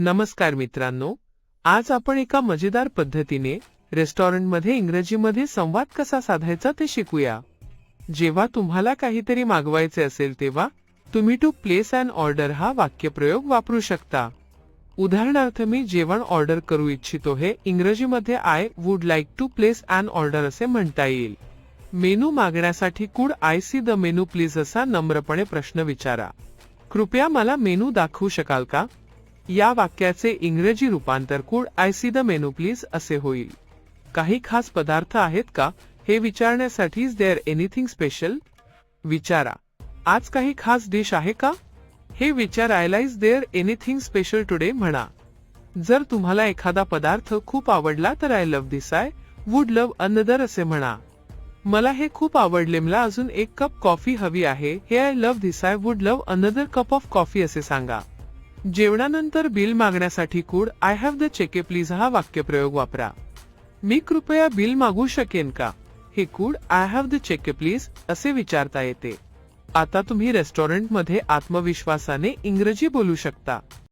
नमस्कार मित्रांनो आज आपण एका मजेदार पद्धतीने रेस्टॉरंटमध्ये इंग्रजीमध्ये संवाद कसा साधायचा ते शिकूया. जेव्हा तुम्हाला काहीतरी मागवायचे असेल तेव्हा तुम्ही टू प्लेस अँड ऑर्डर हा वाक्यप्रयोग वापरू शकता. उदाहरणार्थ मी जेवण ऑर्डर करू इच्छितो हे इंग्रजीमध्ये I would like to place and order असे म्हणता येईल. मेनू मागण्यासाठी could I see the menu please असा नम्रपणे प्रश्न विचारा. कृपया मला मेनू दाखवू शकाल का? या वाक्याचे इंग्रजी रूपांतर could I see the menu please असे होईल. काही खास पदार्थ आहेत का? हे विचारण्यासाठी देअर एनिथिंग स्पेशल विचारा. आज काही खास डिश आहे का? हे विचारायला is there anything special today म्हणा. जर तुम्हाला एखादा पदार्थ खूप आवडला तर I love this I would love another असे म्हणा. मला हे खूप आवडले मला अजून एक कप कॉफी हवी आहे. हे I love this I would love another cup of coffee असे सांगा. जेवणानंतर बिल मागण्यासाठी could I have the cheque please हा वाक्यप्रयोग वापरा. मी कृपया बिल मागू शकेन का? हे could I have the cheque please असे विचारता येते. आता तुम्ही रेस्टॉरंटमध्ये आत्मविश्वासाने इंग्रजी बोलू शकता.